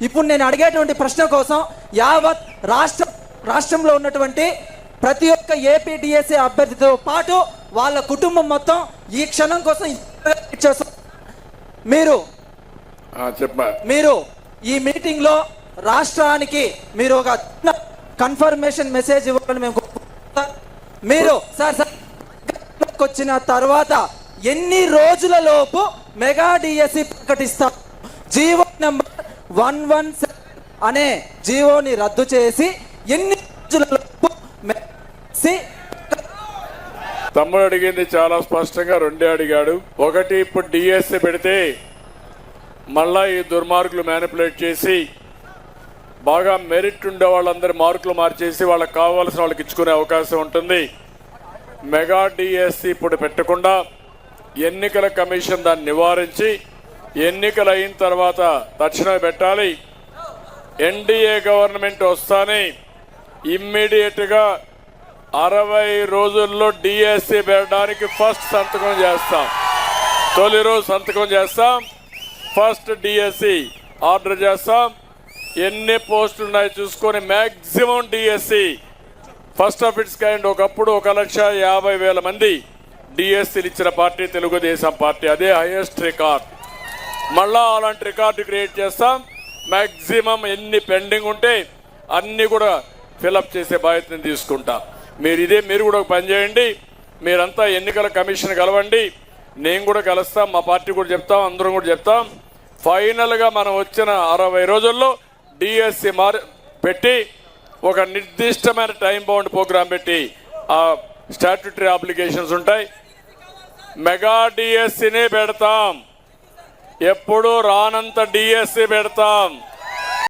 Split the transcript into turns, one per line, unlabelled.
ఇప్పుడు నేను అడిగేటువంటి ప్రశ్న కోసం యావత్ రాష్ట్ర రాష్ట్రంలో ఉన్నటువంటి ప్రతి ఒక్క ఏపీ డిఎస్సి అభ్యర్థితో పాటు వాళ్ళ కుటుంబం మొత్తం ఈ క్షణం కోసం. మీరు మీరు ఈ మీటింగ్లో రాష్ట్రానికి మీరు ఒక కన్ఫర్మేషన్ మెసేజ్ ఇవ్వాలని మేము. మీరు సార్ సార్ వచ్చిన తర్వాత ఎన్ని రోజుల లోపు మెగా డిఎస్సి ప్రకటిస్తారు జీవో నెంబర్ వన్ వన్ అనే జీవోని రద్దు చేసి ఎన్ని రోజుల
తమ్ముడు అడిగింది చాలా స్పష్టంగా రెండే అడిగాడు. ఒకటి ఇప్పుడు డిఎస్సి పెడితే మళ్ళా ఈ దుర్మార్గులు మేనిపులేట్ చేసి బాగా మెరిట్ ఉండే వాళ్ళందరి మార్కులు మార్చేసి వాళ్ళకి కావాల్సిన వాళ్ళకి ఇచ్చుకునే అవకాశం ఉంటుంది. మెగా డిఎస్సి ఇప్పుడు పెట్టకుండా ఎన్నికల కమిషన్ దాన్ని నివారించి ఎన్నికలు అయిన తర్వాత తక్షణమే పెట్టాలి. ఎన్డీఏ గవర్నమెంట్ వస్తానే ఇమ్మీడియట్గా అరవై రోజుల్లో డిఎస్సి పెట్టడానికి ఫస్ట్ సంతకం చేస్తాం. తొలి రోజు సంతకం చేస్తాం. ఫస్ట్ డిఎస్సి ఆర్డర్ చేస్తాం. ఎన్ని పోస్టులు ఉన్నాయో చూసుకొని maximum DSC first of its kind ఒకప్పుడు ఒక లక్ష యాభై వేల మంది డిఎస్సీలు ఇచ్చిన పార్టీ తెలుగుదేశం పార్టీ అదే హైయెస్ట్ రికార్డ్. మళ్ళా అలాంటి రికార్డు క్రియేట్ చేస్తాం. మ్యాక్సిమం ఎన్ని పెండింగ్ ఉంటే అన్నీ కూడా ఫిలప్ చేసే బాధ్యతను తీసుకుంటాం. మీరు ఇదే మీరు కూడా ఒక పని చేయండి. మీరంతా ఎన్నికల కమిషన్ కలవండి. నేను కూడా కలుస్తాం మా పార్టీ కూడా చెప్తాం అందరం కూడా చెప్తాం. ఫైనల్గా మనం వచ్చిన అరవై రోజుల్లో డిఎస్సి మార్ పెట్టి ఒక నిర్దిష్టమైన టైం బౌండ్ ప్రోగ్రాం పెట్టి ఆ స్టాట్యుటరీ అప్లికేషన్స్ ఉంటాయి. మెగా డిఎస్సినే పెడతాం. ఎప్పుడు రానంత డిఎస్సి పెడతాం.